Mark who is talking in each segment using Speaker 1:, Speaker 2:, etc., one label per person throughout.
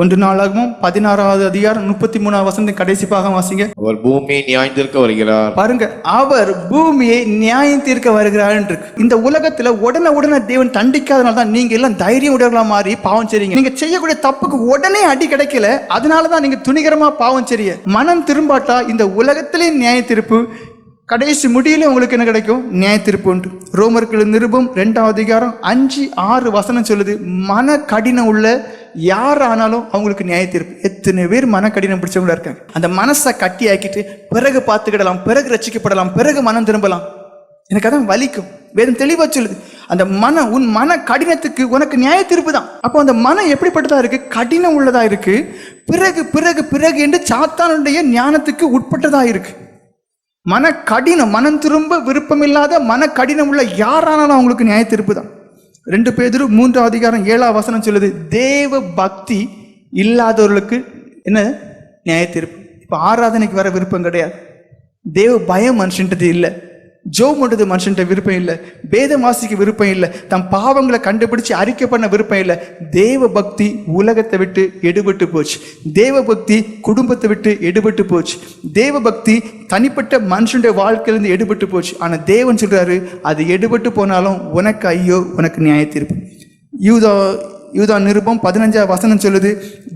Speaker 1: ஒன்று நாளாகவும் பதினாறாவது அதிகாரம் முப்பத்தி மூணாவது வசனத்தின் கடைசி பாகம் வாசிங்க.
Speaker 2: அவர் பூமியை நியாய்ந்திருக்க வருகிறார்.
Speaker 1: பாருங்க அவர் பூமியை நியாயம் தீர்க்க வருகிறார் இருக்கு. இந்த உலகத்துல உடனே உடனே தேவன் தண்டிக்காதனால தான் நீங்க எல்லாம் தைரியம் உடையவர்களா மாறி பாவம் செய்றீங்க. நீங்க செய்யக்கூடிய தப்புக்கு உடனே அடி கிடைக்கல. அதனால தான் நீங்க துணிகரமா பாவம் செய்றீங்க. மனம் திரும்பாட்டா இந்த உலகத்திலே நியாய தீர்ப்பு கடைசி முடியல உங்களுக்கு என்ன கிடைக்கும்? நியாய தீர்ப்பு உண்டு. ரோமர்கள் நிருபம் ரெண்டாவது அதிகாரம் அஞ்சு ஆறு வசனம் சொல்லுது மன கடினம் உள்ள யார் ஆனாலும் அவங்களுக்கு நியாய தீர்ப்பு எத்தனை பேர் மன கடினம் பிடிச்சவங்களா இருக்காங்க. அந்த மனசை கட்டி ஆக்கிட்டு பிறகு பார்த்துக்கிடலாம் பிறகு ரசிக்கப்படலாம் பிறகு மனம் திரும்பலாம். எனக்கு அதான் வலிக்கும். வேதம் தெளிவாக சொல்லுது அந்த மன உன் மன கடினத்துக்கு உனக்கு நியாய தீர்ப்பு தான். அப்போ அந்த மனம் எப்படிப்பட்டதாக இருக்குது கடினம் உள்ளதாக இருக்குது பிறகு பிறகு பிறகு என்று சாத்தானுடைய ஞானத்துக்கு உட்பட்டதாக இருக்குது மன கடினம் மனம் திரும்ப விருப்பமில்லாத மன கடினம் உள்ள யாரானாலும் அவங்களுக்கு நியாய தீர்ப்பு தான். ரெண்டு பேர் மூன்றாம் அதிகாரம் ஏழாம் வசனம் சொல்லுது தேவ பக்தி இல்லாதவர்களுக்கு என்ன? நியாய தீர்ப்பு. இப்போ ஆராதனைக்கு வர விருப்பம் கிடையாது. தேவ பயம் மனுஷன்றது இல்லை. ஜோ பண்ணுறது மனுஷன்ட்ட விருப்பம் இல்லை. வேதம் வாசிக்க விருப்பம் இல்லை. தம் பாவங்களை கண்டுபிடிச்சு அறிக்கை பண்ண விருப்பம் இல்லை. தேவ பக்தி உலகத்தை விட்டு எடுபட்டு போச்சு. தேவ பக்தி குடும்பத்தை விட்டு எடுபட்டு போச்சு. தேவ பக்தி தனிப்பட்ட மனுஷனுடைய வாழ்க்கையிலேருந்து எடுபட்டு போச்சு. ஆனால் தேவன் சொல்கிறாரு அது எடுபட்டு போனாலும் உனக்கு ஐயோ உனக்கு நியாய தீர்ப்பு. யூதா யூதா நிருபம் பதினஞ்சாவது வசனம் சொல்லுது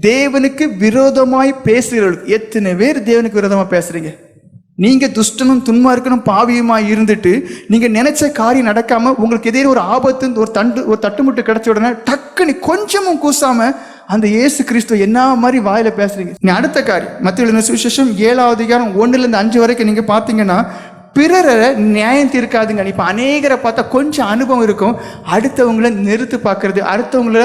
Speaker 1: தேவனுக்கு விரோதமாய் பேசுகிறவர்களுக்கு எத்தனை பேர் தேவனுக்கு விரோதமாக பேசுகிறீங்க நீங்க துஷ்டனும் துன்மார்க்கனும் பாவியுமா இருந்துட்டு நீங்க நினைச்ச காரியம் நடக்காம உங்களுக்கு எதிரே ஒரு ஆபத்து ஒரு தண்டு ஒரு தட்டுமுட்டு கிடைச்ச உடனே டக்குன்னு கொஞ்சமும் கூசாம அந்த இயேசு கிறிஸ்துவ என்ன மாதிரி வாயில பேசுறீங்க? நீ அடுத்த காரியம். மத்திய சுவிசேஷம் ஏழாவது அதிகாரம் ஒன்றுலேருந்து இருந்து அஞ்சு வரைக்கும் நீங்க பாத்தீங்கன்னா பிறரை நியாயம் தீர்க்காதுங்க. இப்போ அநேகரை பார்த்தா கொஞ்சம் அனுபவம் இருக்கும். அடுத்தவங்கள நிறுத்து பார்க்கறது அடுத்தவங்கள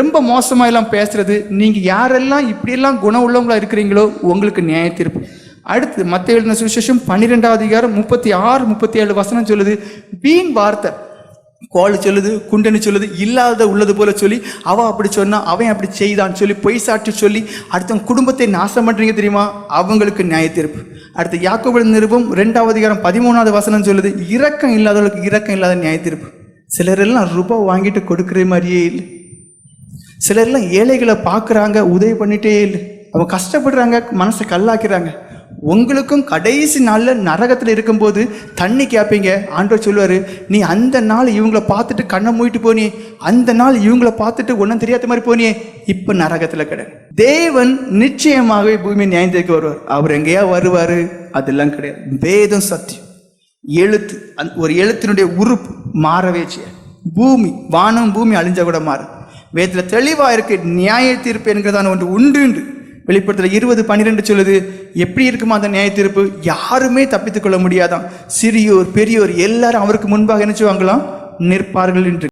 Speaker 1: ரொம்ப மோசமாக எல்லாம் பேசுறது. நீங்கள் யாரெல்லாம் இப்படியெல்லாம் குணம் உள்ளவங்களா இருக்கிறீங்களோ உங்களுக்கு நியாய தீர்ப்பு அடுத்து மத்த எழுதின சுவிசேஷம் பன்னிரெண்டாவது அதிகாரம் முப்பத்தி ஆறு முப்பத்தி ஏழு வசனம் சொல்லுது. வீண் வார்த்தை. கோல் சொல்லுது குண்டனு சொல்லுது இல்லாத உள்ளது போல சொல்லி அவன் அப்படி சொன்னா அவன் அப்படி செய்தான்னு சொல்லி பொய் சாட்டி சொல்லி அடுத்தவங்க குடும்பத்தை நாசம் பண்ணுறீங்க தெரியுமா? அவங்களுக்கு நியாய தீர்ப்பு. அடுத்து யாக்கோபுடன் நிருபம் ரெண்டாவது அதிகாரம் பதிமூணாவது வசனம் சொல்லுது இரக்கம் இல்லாதவர்களுக்கு இரக்கம் இல்லாத நியாய தீர்ப்பு. சிலரெல்லாம் ரூபாய் வாங்கிட்டு கொடுக்குற மாதிரியே இல்லை. சிலர்லாம் ஏழைகளை பார்க்குறாங்க உதவி பண்ணிட்டே இல்லை. அவங்க கஷ்டப்படுறாங்க மனசை கல்லாக்கிறாங்க. உங்களுக்கும் கடைசி நாளில் நரகத்தில் இருக்கும்போது தண்ணி கேட்பீங்க ஆண்டவர் சொல்லுவார் நீ அந்த நாள் இவங்கள பார்த்துட்டு கண்ணை மூடிட்டு போனியே அந்த நாள் இவங்களை பார்த்துட்டு ஒன்றும் தெரியாத மாதிரி போனியே இப்போ நரகத்தில் கிடையாது தேவன் நிச்சயமாகவே பூமி நியாயத்திற்கு வருவார். அவர் எங்கேயா வருவார்? அதெல்லாம் கிடையாது. வேதம் சத்தியம். எழுத்து அந் ஒரு எழுத்தினுடைய உறுப்பு மாறவே செய்யாது. பூமி வானம் பூமி அழிஞ்சா கூட மாறும். வேதத்தில் தெளிவாக இருக்கு நியாய தீர்ப்பு என்கிறதான ஒன்று உண்டு உண்டு. வெளிப்படத்தில் இருபது பன்னிரெண்டு சொல்லுது எப்படி இருக்குமா அந்த நியாய தீர்ப்பு யாருமே தப்பித்துக்கொள்ள முடியாதான். சிறியோர் பெரியோர் எல்லாரும் அவருக்கு முன்பாக நினைச்சு வாங்கலாம் நிற்பார்கள் என்று.